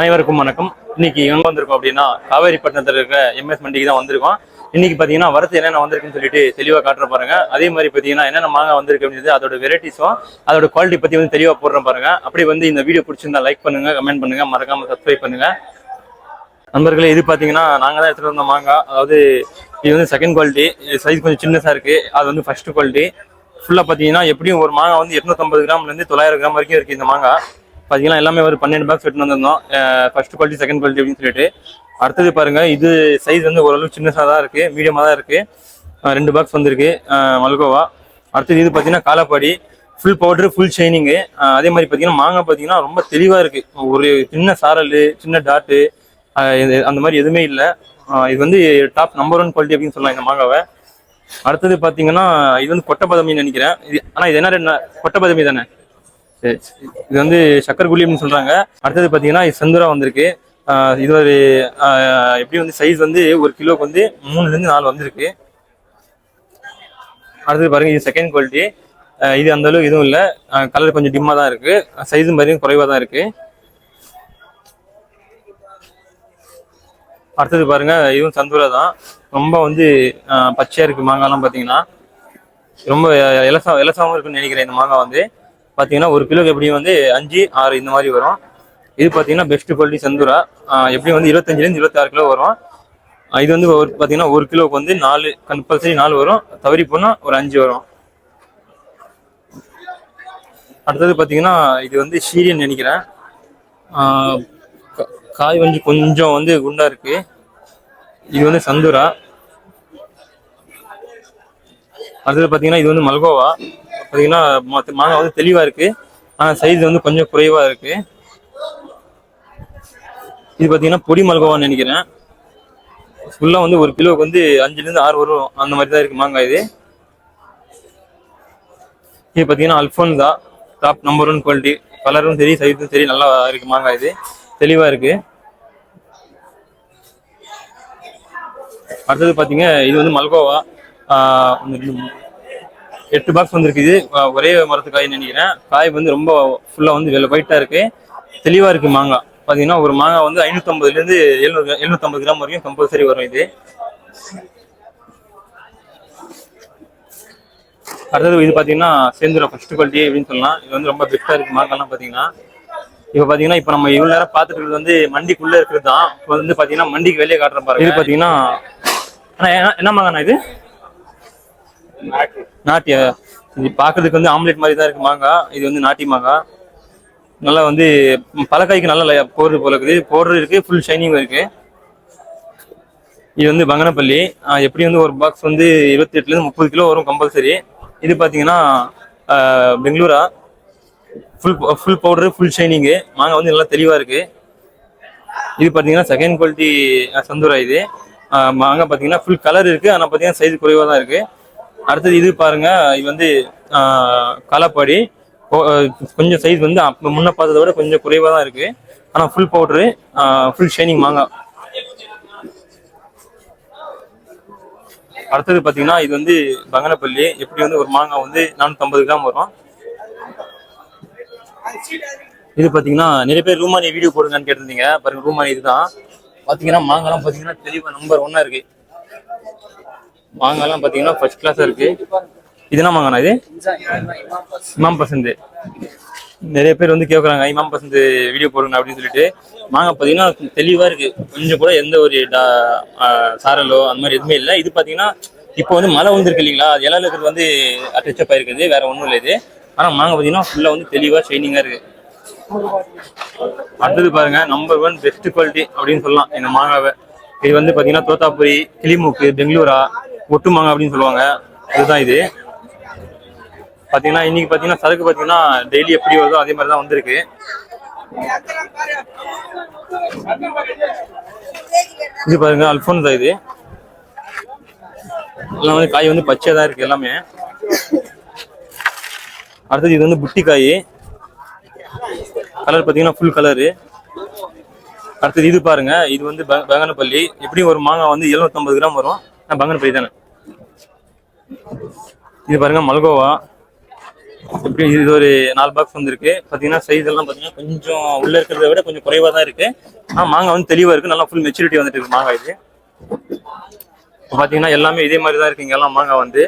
அனைவருக்கும் வணக்கம். இன்னைக்கு எங்க வந்திருக்கோம் அப்படின்னா காவேரிப்பட்டினத்தில் இருக்க எம்எஸ் மண்டிக்கு தான் வந்திருக்கோம். இன்னைக்கு பாத்தீங்கன்னா வரத்து என்னென்ன வந்திருக்குன்னு சொல்லிட்டு தெளிவா காட்டுற பாருங்க. அதே மாதிரி பாத்தீங்கன்னா என்னென்ன மாங்காய் வந்திருக்கு அப்படின்றது அதோட வெரைட்டிஸும் அதோட குவாலிட்டி பத்தி வந்து தெளிவா போடுற பாருங்க. அப்படி வந்து இந்த வீடியோ பிடிச்சிருந்தா லைக் பண்ணுங்க கமெண்ட் பண்ணுங்க மறக்காம சப்ஸ்கிரைப் பண்ணுங்க. நண்பர்களே இது பாத்தீங்கன்னா நாங்க தான் எடுத்துட்டு வந்த மாங்காய். அதாவது இது வந்து செகண்ட் குவாலிட்டி சைஸ் கொஞ்சம் சின்னசா இருக்கு. அது வந்து ஃபர்ஸ்ட் குவாலிட்டி ஃபுல்லா பாத்தீங்கன்னா எப்படியும் ஒரு மாங்காய் வந்து 850 கிராம்ல இருந்து தொள்ளாயிரம் கிராம் வரைக்கும் இருக்கு இந்த மாங்காய். பார்த்தீங்கன்னா எல்லாமே ஒரு பன்னெண்டு பாக்ஸ் எடுத்து வந்திருந்தோம். ஃபர்ஸ்ட் குவாலிட்டி செகண்ட் குவாலிட்டி அப்படின்னு சொல்லிட்டு. அடுத்தது பாருங்கள் இது சைஸ் வந்து ஓரளவு சின்னதாக தான் இருக்குது மீடியமாக தான் இருக்குது ரெண்டு பாக்ஸ் வந்திருக்கு. மல்கோவா. அடுத்தது இது பார்த்தீங்கன்னா Kalapadi. Full powder full shining அதே மாதிரி பார்த்தீங்கன்னா மாங்காய் பார்த்தீங்கன்னா ரொம்ப தெளிவாக இருக்குது ஒரு சின்ன சாரல் சின்ன டாட்டு அந்த மாதிரி எதுவுமே இல்லை. இது வந்து டாப் நம்பர் ஒன் குவாலிட்டி அப்படின்னு சொல்லலாம் இந்த மாங்காவை. அடுத்தது பார்த்தீங்கன்னா இது வந்து கொட்டப்பதமின்னு நினைக்கிறேன். இது ஆனால் இது என்ன ரெண்டு கொட்டப்பதமி தானே? சரி இது வந்து சக்கர் குழி சொல்றாங்க. அடுத்தது பாத்தீங்கன்னா இது செந்துரா வந்திருக்கு. இது ஒரு எப்படி வந்து சைஸ் வந்து ஒரு கிலோக்கு வந்து மூணுல இருந்து நாலு வந்திருக்கு. அடுத்தது பாருங்க இது செகண்ட் குவாலிட்டி இது அந்த அளவுக்கு எதுவும் இல்லை. கலர் கொஞ்சம் டிம்மா தான் இருக்கு. சைஸும் பாருங்க குறைவா தான் இருக்கு. அடுத்தது பாருங்க இதுவும் சந்தூரா தான். ரொம்ப வந்து பச்சையா இருக்கு மாங்காய்லாம் பாத்தீங்கன்னா. ரொம்ப இலசா இலசாவும் இருக்குன்னு நினைக்கிறேன் இந்த மாங்காய் வந்து. பாத்தீங்கன்னா ஒரு கிலோக்கு எப்படியும் வந்து அஞ்சு ஆறு இந்த மாதிரி வரும். இது பாத்தீங்கன்னா பெஸ்ட் குவாலிட்டி சந்தூரா. ஆஹ் எப்படியும் வந்து இருபத்தஞ்சுல இருந்து இருபத்தாறு கிலோ வரும். இது வந்து ஒரு பாத்தீங்கன்னா ஒரு கிலோக்கு வந்து நாலு கம்பல்சரி நாலு வரும். தவறி போனா ஒரு அஞ்சு வரும். அடுத்தது பாத்தீங்கன்னா இது வந்து சீரியன் நினைக்கிறேன். ஆஹ் கா- காய் வந்து கொஞ்சம் வந்து குண்டா இருக்கு. இது வந்து சந்துரா. அடுத்தது பாத்தீங்கன்னா இது வந்து மல்கோவா. பாத்தீங்கன்னா மத்த மாங்காய் வந்து தெளிவா இருக்கு. ஆனால் சைஸ் வந்து கொஞ்சம் குறைவா இருக்கு. இது பாத்தீங்கன்னா பொடி மல்கோவான்னு நினைக்கிறேன். ஃபுல்லா வந்து ஒரு கிலோவுக்கு வந்து அஞ்சுல இருந்து ஆறு வரும். அந்த மாதிரி தான் இருக்கு மாங்காய் இது. இது பாத்தீங்கன்னா தான். டாப் நம்பர் ஒன் குவாலிட்டி கலரும் சரி சைஸும் சரி நல்லா இருக்கு மாங்காய் இது. தெளிவா இருக்கு. அடுத்தது பார்த்தீங்க இது வந்து மல்கோவா. எட்டு பாக்ஸ் வந்திருக்கு இது ஆஹ் ஒரே மரத்து காய் நினைக்கிறேன். காய் வந்து ரொம்ப ஃபுல்லா வந்து வெள்ளை ஒயிட்டா இருக்கு. தெளிவா இருக்கு மாங்காய் பாத்தீங்கன்னா ஒரு மாங்காய் வந்து ஐநூத்தம்பதுல இருந்து எழுநூறு எழுநூத்தம்பது கிராம் வரைக்கும் கம்பல்சரி வரும் இது. அடுத்தது இது பாத்தீங்கன்னா சேந்துரா ஃபர்ஸ்ட் குவாலிட்டி அப்படின்னு சொல்லலாம். இது வந்து ரொம்ப பெஸ்டா இருக்கு மாங்கெல்லாம் பாத்தீங்கன்னா. இப்ப பாத்தீங்கன்னா இப்ப நம்ம இவ்வளவு நேரம் இருக்கிறது வந்து மண்டிக்குள்ள இருக்கிறது தான். இப்போ வந்து பாத்தீங்கன்னா மண்டிக்கு வெளியே காட்டுற பாருங்க. இது என்ன- என்ன மாங்கண்ணா இது? நாட்டியா? இது பார்க்கறதுக்கு வந்து ஆம்லெட் மாதிரி தான் இருக்கு மாங்காய் இது வந்து நாட்டி மாங்காய் நல்லா வந்து பழக்காய்க்கு நல்லா போடுறது போல இருக்குது. போடுறது இருக்கு ஃபுல் ஷைனிங் இருக்கு. இது வந்து பங்கனப்பள்ளி எப்படி வந்து ஒரு பாக்ஸ் வந்து இருபத்தி எட்டுல இருந்து முப்பது கிலோ வரும் கம்பல்சரி இது பாத்தீங்கன்னா Bangalora. Full full powder full shining மாங்காய் வந்து நல்லா தெளிவாக இருக்கு. இது பார்த்தீங்கன்னா செகண்ட் குவாலிட்டி சந்தூரா இது. மாங்காய் பார்த்தீங்கன்னா ஃபுல் கலர் இருக்கு. ஆனால் பார்த்தீங்கன்னா சைஸ் குறைவாக தான் இருக்கு. அடுத்தது இது பாருங்க இது வந்து ஆஹ் கொஞ்சம் சைஸ் வந்து முன்ன பார்த்ததை விட கொஞ்சம் குறைவாக தான் இருக்கு. ஆனா ஃபுல் பவுடரு ஃபுல் ஷைனிங் மாங்காய் அடுத்தது பாத்தீங்கன்னா இது வந்து பங்கனப்பள்ளி. எப்படி வந்து ஒரு மாங்காய் வந்து நானூத்தி கிராம் வரும். இது பாத்தீங்கன்னா நிறைய பேர் ரூமானி வீடியோ போடுங்கன்னு கேட்டிருந்தீங்க. பாருங்க ரூமானி இதுதான். பாத்தீங்கன்னா மாங்காய்லாம் பாத்தீங்கன்னா தெளிவாக நம்பர் ஒன்னா இருக்கு. மாங்காய்லாம் பாத்தீங்கன்னா ஃபர்ஸ்ட் கிளாஸ் இருக்கு. இதுனா மாங்கண்ணா இது? இமாம் பசந்து. நிறைய பேர் வந்து கேட்குறாங்க இமாம் பசந்து வீடியோ போடுங்க அப்படின்னு சொல்லிட்டு. மாங்காய் பாத்தீங்கன்னா தெளிவா இருக்கு. கொஞ்சம் கூட எந்த ஒரு டா- சாரலோ அந்த மாதிரி எதுவுமே இல்லை. இது பாத்தீங்கன்னா இப்போ வந்து மழை வந்துருக்கு இல்லைங்களா? அது இலையில இருக்கிறது வந்து அட்டச்சப் ஆயிருக்குது. வேற ஒன்றும் இல்லை இது. ஆனா மாங்காய் பாத்தீங்கன்னா ஃபுல்லா வந்து தெளிவா ஷைனிங்காக இருக்கு. அடுத்தது பாருங்க நம்பர் ஒன் பெஸ்ட் குவாலிட்டி அப்படின்னு சொல்லலாம். இந்த மாங்காவை. இது வந்து பாத்தீங்கன்னா தோத்தாபுரி கிளிமூக்கு பெங்களூரா. ஒட்டு மாங்காய் அப்படின்னு சொல்லுவாங்க. இதுதான் இது. பார்த்தீங்கன்னா இன்னைக்கு பார்த்தீங்கன்னா சரக்கு பார்த்தீங்கன்னா டெய்லி எப்படி வருதோ அதே மாதிரி தான் வந்திருக்கு. இது பாருங்க அல்போன்ஸா இது. எல்லாம் வந்து காய் வந்து பச்சையாக தான் இருக்கு எல்லாமே. அடுத்தது இது வந்து புட்டி காய். கலர் பார்த்தீங்கன்னா ஃபுல் கலரு அடுத்தது இது பாருங்க இது வந்து பங்கனப்பள்ளி. எப்படியும் ஒரு மாங்காய் வந்து 750 கிராம் வரும். நான் பங்கனப்பள்ளி தானே. இது பாருங்க மல்கோவா. இப்படி இது ஒரு நாலு பாக்ஸ் வந்திருக்கு. பாத்தீங்கன்னா சைஸ் எல்லாம் பாத்தீங்கன்னா கொஞ்சம் உள்ள இருக்கிறத விட கொஞ்சம் குறைவாக தான் இருக்கு. ஆனா மாங்காய் வந்து தெளிவா இருக்கு. நல்லா ஃபுல் மெச்சூரிட்டி வந்துட்டு இருக்கு மாங்காய் இது. இப்போ பாத்தீங்கன்னா எல்லாமே இதே மாதிரி தான் இருக்கு. இங்க எல்லாம் மாங்காய் வந்து.